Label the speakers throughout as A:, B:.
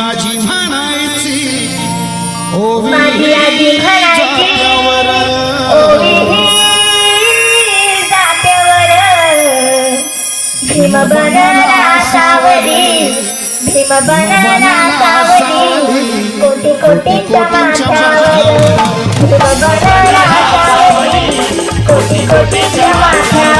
A: आजी म्हणायची ओवी जात्यावर
B: भीम बनला सावरी भीम बनला सावरी कोटी कोटीच्या माथ्यावर भीम बनला सावरी कोटी कोटीच्या माथ्यावर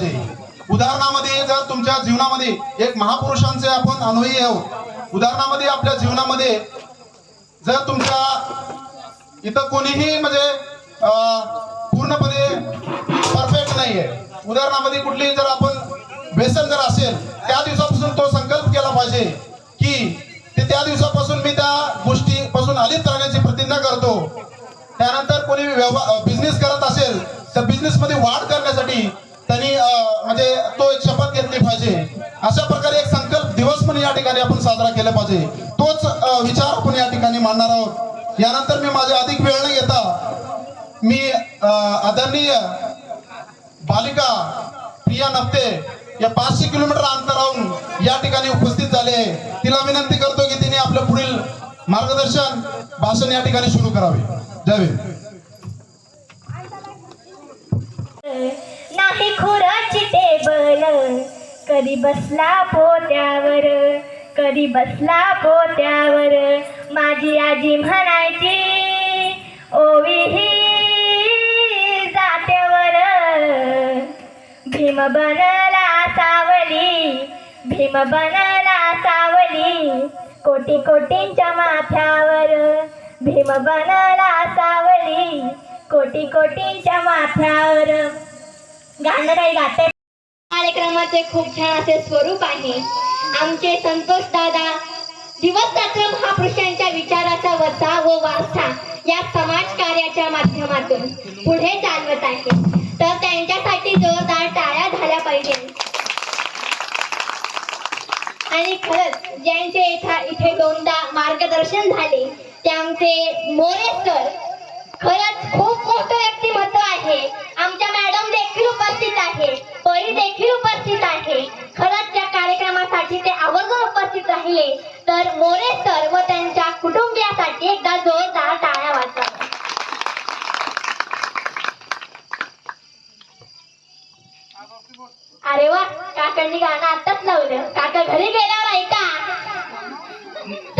C: पाहिजे. उदाहरणामध्ये जर तुमच्या जीवनामध्ये एक महापुरुषांचे आपण अनुभवी आहोत. उदाहरणामध्ये आपल्या जीवनामध्ये जर तुमच्या इथं कोणीही म्हणजे पूर्णपणे परफेक्ट नाहीये. उदाहरणामध्ये कुठली जर आपण व्यसन जर असेल त्या दिवसापासून तो संकल्प केला पाहिजे की ते त्या दिवसापासून मी त्या गोष्टी पासून अलिप्त राहण्याची प्रतिज्ञा करतो. त्यानंतर कोणी बिझनेस करत असेल तर बिझनेस मध्ये वाढ करण्यासाठी त्यांनी म्हणजे तो एक शपथ घेतली पाहिजे. अशा प्रकारे एक संकल्प दिवस पण या ठिकाणी आपण साजरा केला पाहिजे. तोच विचार आपण या ठिकाणी मांडणार आहोत. यानंतर मी माझे अधिक वेळ न घेता मी अं, आदरणीय बालिका प्रिया नप्ते या पाचशे किलोमीटर अंतराहून या ठिकाणी उपस्थित झाले आहे. तिला विनंती करतो की तिने आपलं पुढील मार्गदर्शन भाषण या ठिकाणी सुरू करावे. जय
B: नाही खुराची टेबल. कधी बसला पोत्यावर कधी बसला पोत्यावर माझी आजी म्हणायची ओवी ही जात्यावर. भीम बनला सावली भीम बनला सावली कोटी कोटींच्या माथ्यावर. भीम बनला सावली कोटी कोटींच्या माथ्यावर. गाणं गाते कार्यक्रमाचे खूप छान असे स्वरूप आहे. आमचे संतोष दादा दिवस रात्र महापुरुषांच्या विचाराचा वसा व वारसा या समाज कार्याच्या माध्यमातून पुढे चालवत आहे. तर त्यांच्यासाठी जोरदार टाळ्या झाल्या पाहिजे. आणि खरंच ज्यांचे इथं इथे दोनदा मार्गदर्शन झाले त्यांचे मोरे सर. खरंच खूप मोठं व्यक्तिमत्व आहे. Thank you.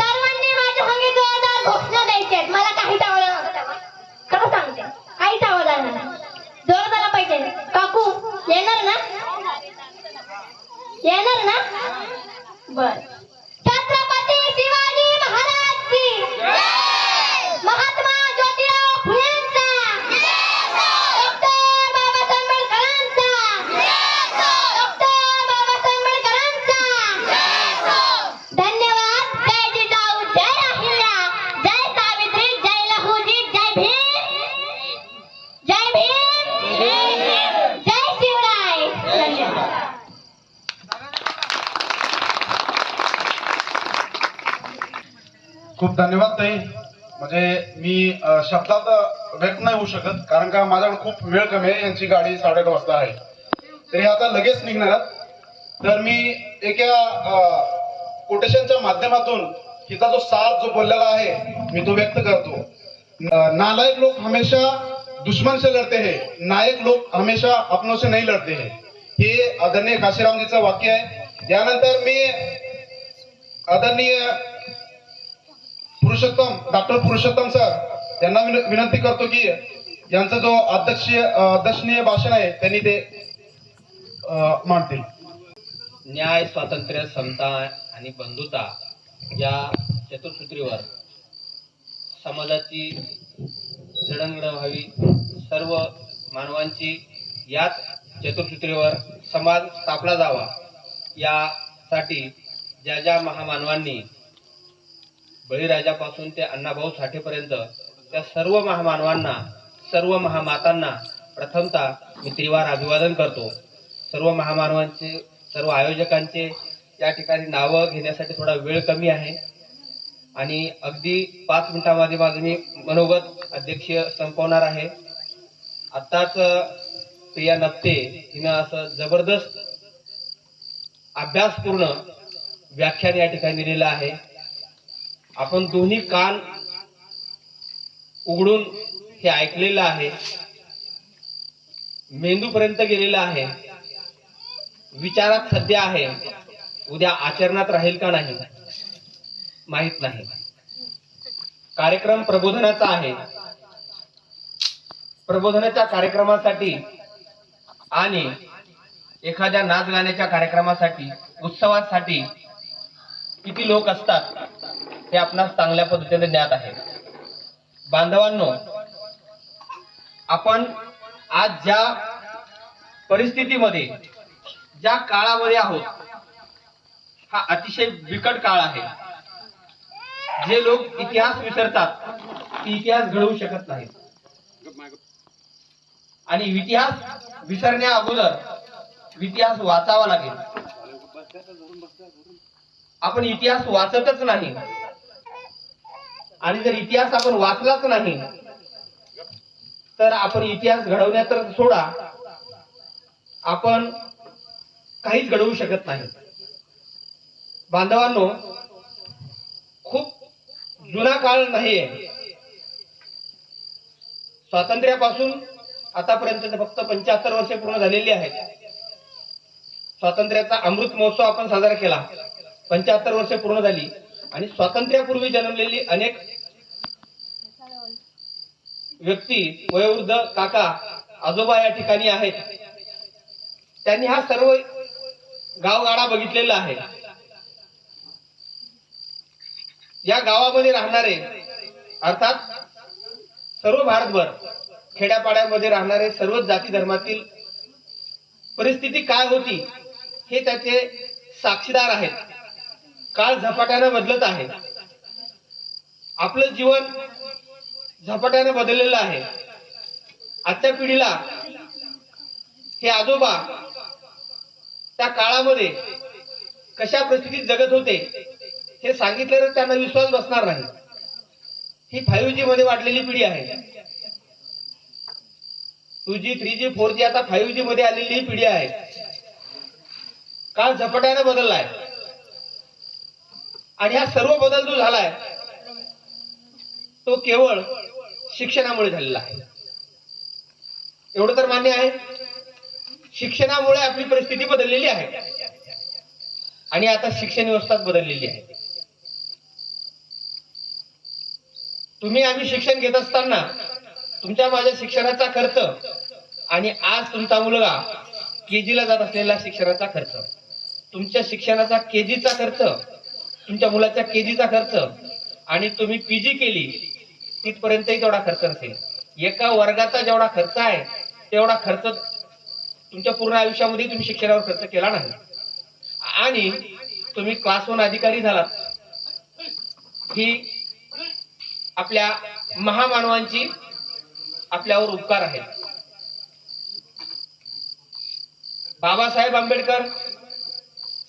C: खूप धन्यवाद ताई. म्हणजे मी शब्दात व्यक्त नाही होऊ शकत कारण का माझ्याकडे खूप वेळ कमी आहे यांची गाडी साडेआठ वाजता आहे. तरी आता लगेच निघणार तर मी एका कोटेशनच्या माध्यमातून हिचा जो सार जो बोललेला आहे मी तो व्यक्त करतो. नालायक लोक हमेशा दुश्मन से लढते हैं नायक लोक हमेशा अपनों से नहीं लढते हैं. हे आदरणीय काशीरामजीचं वाक्य आहे. यानंतर मी आदरणीय पुरुषोत्तम डॉक्टर पुरुषोत्तम सर यांना विनंती करतो की यांचा जो अध्यक्षीय अध्यक्षनीय भाषण आहे त्यांनी ते मांडतील.
D: न्याय स्वातंत्र्य समता आणि बंधुता या चतुर्सूत्रीवर समाजाची जडणघडण व्हावी सर्व मानवांची याच चतुर्सूत्रीवर समाज स्थापला जावा यासाठी ज्या ज्या महामानवांनी बळीराजापासून ते अण्णाभाऊ साठेपर्यंत त्या सर्व महामानवांना सर्व महामातांना प्रथमतः मी त्रिवार अभिवादन करतो. सर्व महामानवांचे सर्व आयोजकांचे या ठिकाणी नावं घेण्यासाठी थोडा वेळ कमी आहे. आणि अगदी पाच मिनिटांमध्ये माझं मी मनोगत अध्यक्षीय संपवणार आहे. आत्ताच प्रिया नप्ते हिनं असं जबरदस्त अभ्यासपूर्ण व्याख्यान या ठिकाणी दिलेलं आहे. आपण दोन्ही कान उघडून हे ऐकलेलं आहे. मेंदूपर्यंत गेलेलं आहे. विचारात सध्या आहे. उद्या आचरणात राहील का नाही? माहीत नाही. कार्यक्रम प्रबोधनाचा आहे. प्रबोधनाच्या कार्यक्रमासाठी आणि एखाद्या नाच गाण्याच्या कार्यक्रमासाठी उत्सवासाठी किती लोक असतात? हे आपणास चांगल्या पद्धतीने ज्ञात आहे. बांधवांनो आपण आज ज्या परिस्थितीमध्ये ज्या काळामध्ये आहोत हा अतिशय बिकट काळ आहे. जे लोक इतिहास विसरतात ते इतिहास घडवू शकत नाहीत. आणि इतिहास विसरण्या अगोदर इतिहास वाचावा लागेल. आपण इतिहास वाचतच नाही. आणि जर इतिहास आपण वाचलाच नाही तर आपण इतिहास घडवण्यात तर सोडा आपण काहीच घडवू शकत नाही. बांधवांनो खूप जुना काळ नाहीये. स्वातंत्र्यापासून आतापर्यंत फक्त पंच्याहत्तर वर्षे पूर्ण झालेली आहेत. स्वातंत्र्याचा अमृत महोत्सव आपण साजरा केला. पंच्याहत्तर वर्षे पूर्ण झाली. आणि स्वातंत्र्यापूर्वी जन्मलेली अनेक व्यक्ती वयोवृद्ध काका आजोबा या ठिकाणी आहेत. त्यांनी हा सर्व गावगाडा बघितलेला आहे. या गावामध्ये राहणारे अर्थात सर्व भारतभर खेड्यापाड्यामध्ये राहणारे सर्व जाती धर्मातील परिस्थिती काय होती हे त्याचे साक्षीदार आहेत. काळ झपाट्याने बदलत आहे. आपलं जीवन झपाट्याने बदललेलं आहे. आजच्या पिढीला हे आजोबा त्या काळामध्ये कशा परिस्थितीत जगत होते हे सांगितलं तर त्यांना विश्वास बसणार नाही. ही फाईव्ह जी मध्ये वाढलेली पिढी आहे. Two G three G four G आता फाईव्ह जी मध्ये आलेली ही पिढी आहे. काळ झपाट्याने बदललाय. आणि हा सर्व बदल जो झालाय तो केवळ शिक्षणामुळे झालेला आहे. एवढं तर मान्य आहे. शिक्षणामुळे आपली परिस्थिती बदललेली आहे. आणि आता शिक्षण व्यवस्था बदललेली आहे. तुम्ही आम्ही शिक्षण घेत असताना तुमच्या माझ्या शिक्षणाचा खर्च आणि आज तुमचा मुलगा केजीला जात असलेला शिक्षणाचा खर्च तुमच्या शिक्षणाचा केजीचा खर्च तुमच्या मुलाच्या केजीचा खर्च आणि तुम्ही पीजी केली तिथपर्यंतही तेवढा खर्च नसेल एका वर्गाचा जेवढा खर्च आहे तेवढा खर्च तुमच्या पूर्ण आयुष्यामध्ये तुम्ही शिक्षणावर खर्च केला नाही. आणि तुम्ही क्लास वन अधिकारी झालात. ही आपल्या महामानवांची आपल्यावर उपकार आहे. बाबासाहेब आंबेडकर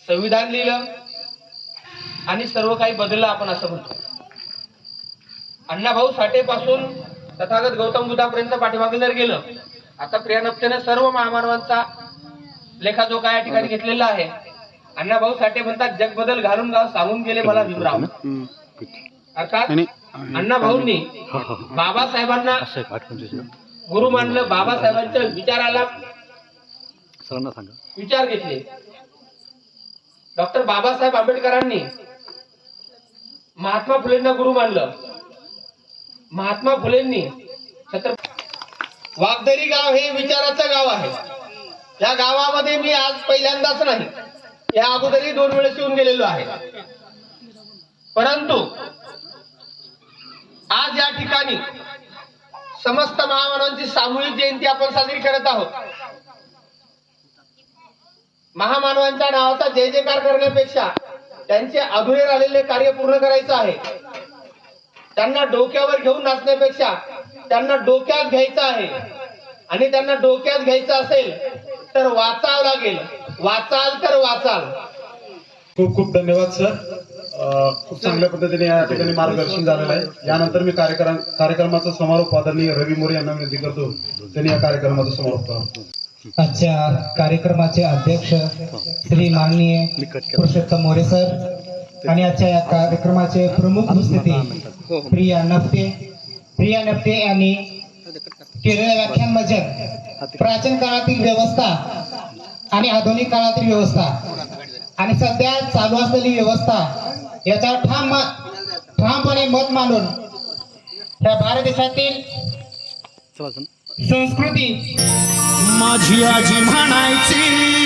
D: संविधान लिहिलं आणि सर्व काही बदललं आपण असं म्हणतो. अण्णाभाऊ साठे पासून तथागत गौतम बुद्धापर्यंत पाठीमागे जर गेलं आता प्रियानप्तेनं सर्व महामानवांचा लेखाजोखा या ठिकाणी घेतलेला आहे अण्णाभाऊ साठे म्हणतात जग बदल घालून गाव सांगून गेले मला भीमराव अर्थात अण्णाभाऊंनी बाबासाहेबांना गुरु मानलं बाबासाहेबांच्या विचाराला विचार घेतले. डॉक्टर बाबासाहेब आंबेडकरांनी महात्मा फुलेंना गुरु मानलं. महात्मा फुलेंनी छत्र वागदरी गाव हे विचाराचं गाव आहे. या गावामध्ये मी आज पहिल्यांदाच नाही. या अगोदरही दोन वेळेस येऊन गेलेलो आहे. परंतु आज या ठिकाणी समस्त महामानवांची सामूहिक जयंती आपण साजरी करत आहोत. महामानवांच्या नावाचा जय जयकार करण्यापेक्षा त्यांचे अधुरे राहिलेले कार्य पूर्ण करायचं आहे. त्यांना डोक्यावर घेऊन नाचण्यापेक्षा त्यांना डोक्यात घ्यायचं आहे. आणि त्यांना डोक्यात घ्यायचं असेल तर वाचावं लागेल. वाचाल तर वाचाल.
C: खूप खूप धन्यवाद सर खूप चांगल्या पद्धतीने या ठिकाणी मार्गदर्शन झालेलं आहे. यानंतर मी कार्यक्रम कार्यक्रमाचा समारोप आदरणीय रवी मोरे यांना विनंती करतो. त्यांनी या कार्यक्रमाचा समारोप करावा
E: आजच्या कार्यक्रमाचे अध्यक्ष श्री माननीय पुरुषोत्तम मोरे सर आणि आजच्या या कार्यक्रमाचे प्रमुख उपस्थिती प्रिया नपते प्रिया नफ्ते यांनी केलेल्या व्याख्यानमध्ये प्राचीन काळातील व्यवस्था आणि आधुनिक काळातील व्यवस्था आणि सध्या चालू असलेली व्यवस्था याचा ठाम ठामपणे मत मांडून या भारत देशातील संस्कृती.
A: माझी आजी म्हणायची